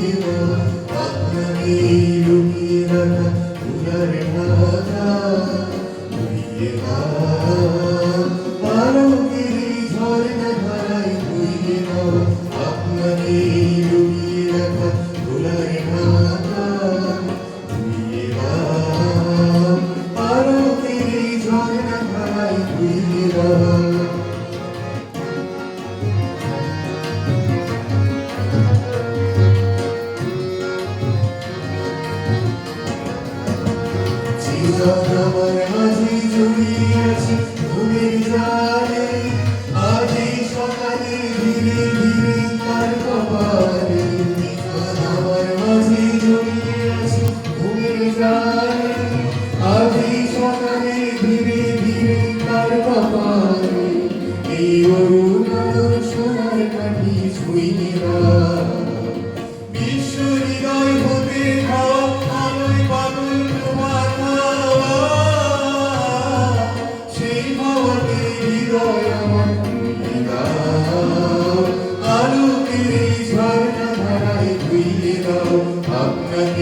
Amen. Thank you.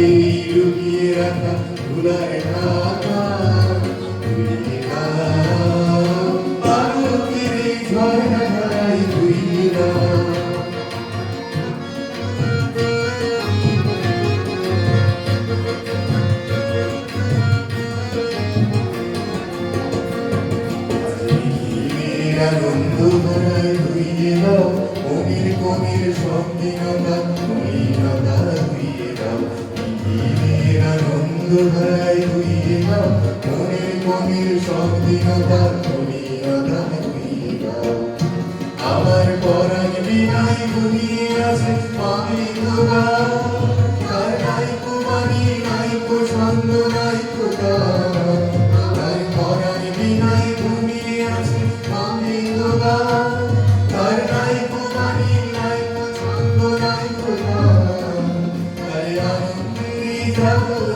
এই লুকিয়ে রাখা ধুলায় ঢাকা আনন্দ ধরায় ধুইয়ে দাও কবির কবির সব দিনতা বেলায় আমার পরাণ বিনায় আছে তার নাই কুমারী, নাই কুসন্দ নাই কোথা তার তার নাই কুমারী, নাই কুসন্দ নাই তাই আমি যাব।